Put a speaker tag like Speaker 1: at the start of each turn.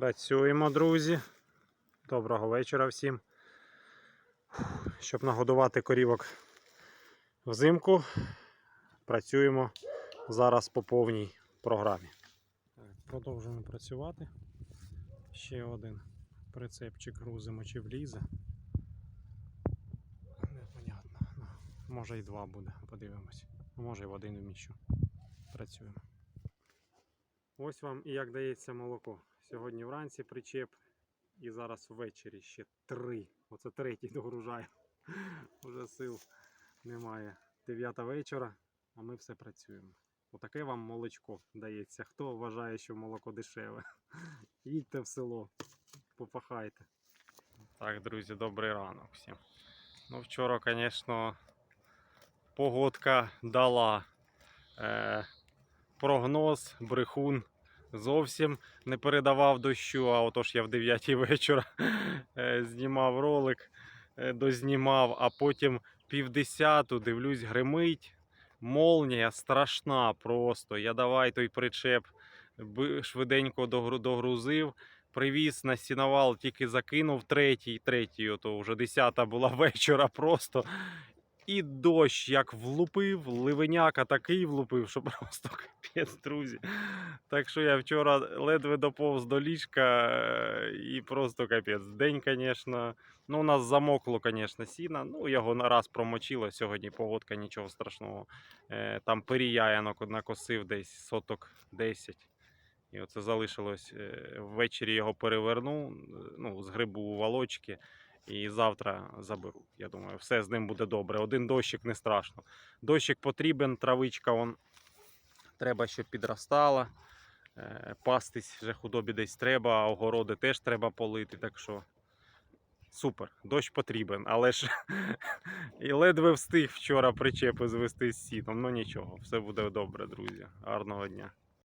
Speaker 1: Працюємо, друзі. Доброго вечора всім. Щоб нагодувати корівок взимку, працюємо зараз по повній програмі. Продовжуємо працювати. Ще один прицепчик грузимо чи влізе. Непонятно. Ну, може і два буде, подивимось. Може і в один вміщу. Працюємо. Ось вам і як дається молоко. Сьогодні вранці причеп, і зараз ввечері ще три. Оце третій догружаю. Вже сил немає. Дев'ята вечора, а ми все працюємо. Отаке вам молочко дається. Хто вважає, що молоко дешеве? Їдьте в село, попахайте. Так, друзі, добрий ранок всім. Ну, вчора, звісно, погодка дала. Е, прогноз, брехун зовсім не передавав дощу, а отож я в 9 вечора е, знімав ролик, е, дознімав, а потім півдесяту дивлюсь, гримить. Молнія страшна просто. Я давай той причеп швиденько догрузив. Привіз на сіновал, тільки закинув третій, третій, ото вже десята була вечора просто. І дощ як влупив, ливеняка такий влупив, що просто капець, друзі. Так що я вчора ледве доповз до ліжка е, і просто капець. День, звісно. Ну, у нас замокло, звісно, сіна. Ну, його на раз промочило. Сьогодні погодка, нічого страшного. Е, Там перія я нако- накосив десь соток 10. І оце залишилось. е, Ввечері його переверну, е, ну, згребу у волочки. І завтра заберу. Я думаю, все з ним буде добре. Один дощик не страшно. Дощик потрібен, травичка он треба, щоб підростала. Е, Пастись вже худобі десь треба, а огороди теж треба полити. Так що супер, дощ потрібен. Але ж і ледве встиг вчора причепи звести з сіном. Ну нічого, все буде добре, друзі. Гарного дня.